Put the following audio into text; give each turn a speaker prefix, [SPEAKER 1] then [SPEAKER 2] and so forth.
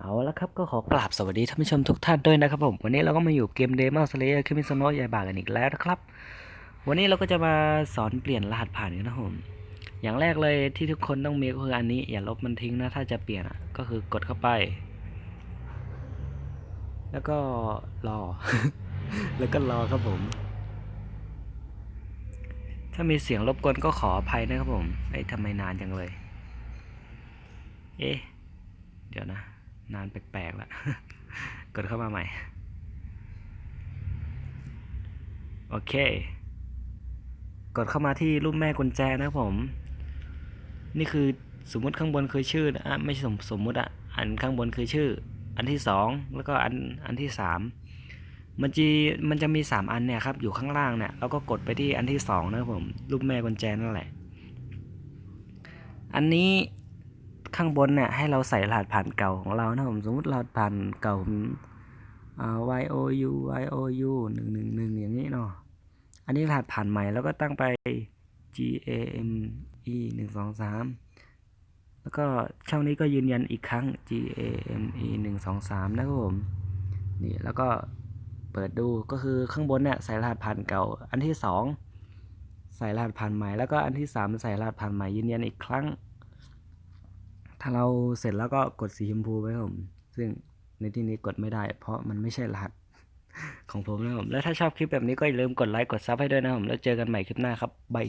[SPEAKER 1] เอาละครับก็ขอกราบสวัสดีท่านผู้ชมทุกท่านด้วยนะครับผม วันนี้เราก็มาอยู่เกมเดมอนสเลเยอร์คิมิสโนะยายบากันอีกแล้วนะครับ วันนี้เราก็จะมาสอนเปลี่ยนรหัสผ่านกันนะครับผม อย่างแรกเลยที่ทุกคนต้องมีก็คืออันนี้ อย่าลบมันทิ้งนะถ้าจะเปลี่ยนอะก็คือกดเข้าไป แล้วก็รอ แล้วก็รอครับผม ถ้ามีเสียงรบกวนก็ขออภัยนะครับผมไอ้ทำไมนานจังเลย เอ๊ะเดี๋ยวนะ นานแปลกๆละกดเข้ามาใหม่ โอเค กดเข้ามาที่รูปแม่กุญแจนะผม นี่คือสมมุติข้างบนคือชื่อนะไม่ใช่สมสมมุติอะอันข้างบนคือชื่อ อันที่สองแล้วก็อันอันที่สามมันจะมันจะมีสามอันเนี่ยครับอยู่ข้างล่างเนี่ยแล้วก็กดไปที่อันที่สองนะผมรูปแม่กุญแจนั่นแหละ อันนี้ ข้างบนเนี่ยให้เราใส่รหัสผ่านเก่าของเรานะผมสมมติรหัสผ่านเก่าผม y o u y o u หนึ่งหนึ่งหนึ่งอย่างนี้เนาะอันนี้รหัสผ่านใหม่แล้วก็ตั้งไป g a m e หนึ่งสองสามแล้วก็ช่องนี้ก็ยืนยันอีกครั้ง g a m e หนึ่งสองสามนะครับผมนี่แล้วก็เปิดดูก็คือข้างบนเนี่ยใส่รหัสผ่านเก่า อันที่สองใส่รหัสผ่านใหม่แล้วก็อันที่สามใส่รหัสผ่านใหม่ยืนยันอีกครั้ง ถ้าเราเสร็จแล้วก็กดสีชมพูไว้ครับผมซึ่งในที่นี้กดไม่ได้ เพราะมันไม่ใช่รหัสของผมนะผม แล้วถ้าชอบคลิปแบบนี้ก็อย่าลืมกดไลค์กดซับให้ด้วยนะผม แล้วเจอกันใหม่คลิปหน้าครับบาย